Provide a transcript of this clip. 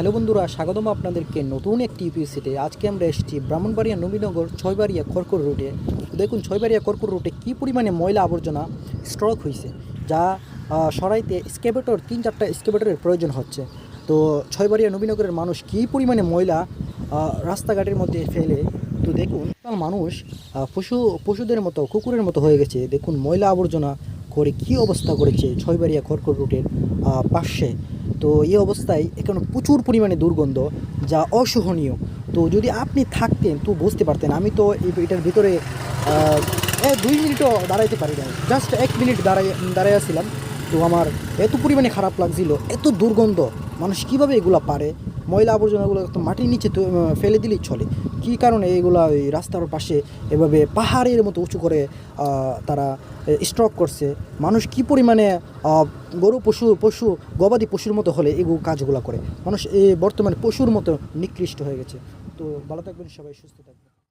Hello বন্ধুরা, স্বাগতম আপনাদেরকে নতুন একটি ইউপিএসিতে আজকে আমরা এসেছি ব্রাহ্মণবাড়িয়া, নবীনগর, ছয়বাড়িয়া খড়কর রুটে দেখুন, ছয়বাড়িয়া খড়কর রুটে কী পরিমাণে ময়লা আবর্জনা স্ট্রক হয়েছে, যা সরাইতে স্কেবেটর তিন চারটা স্কেবেটরের প্রয়োজন হচ্ছে। তো ছয়বাড়িয়া, নবীনগরের মানুষ কী পরিমাণে ময়লা রাস্তাঘাটের মধ্যে ফেলে? তো দেখুন মানুষ পশু, পশুদের মতো, কুকুরের মতো হয়ে গেছে। দেখুন, ময়লা আবর্জনা করে কী অবস্থা করেছে ছয়বাড়িয়া খড়কর রুটের পাশে। তো এই অবস্থায় এখানে প্রচুর পরিমাণে দুর্গন্ধ, যা অসহনীয়। তো যদি আপনি থাকতেন, তো বুঝতে পারতেন। আমি তো এটার ভিতরে দুই মিনিটও দাঁড়াইতে পারি না জাস্ট এক মিনিট দাঁড়াই দাঁড়াইয়াছিলাম তো আমার এত পরিমাণে খারাপ লাগছিল, এত দুর্গন্ধ। মানুষ কীভাবে এগুলো পারে? ময়লা আবর্জনাগুলো মাটির নিচে ফেলে দিলেই চলে। কী কারণে এগুলো ওই রাস্তার পাশে এভাবে পাহাড়ের মতো উঁচু করে তারা স্ট্রক করছে? মানুষ কি পরিমাণে গরু, পশু পশু, গবাদি পশুর মতো হলে এগুলো কাজগুলো করে? মানুষ এই বর্তমানে পশুর মতো নিকৃষ্ট হয়ে গেছে। তো ভালো থাকবেন, সবাই সুস্থ থাকবেন।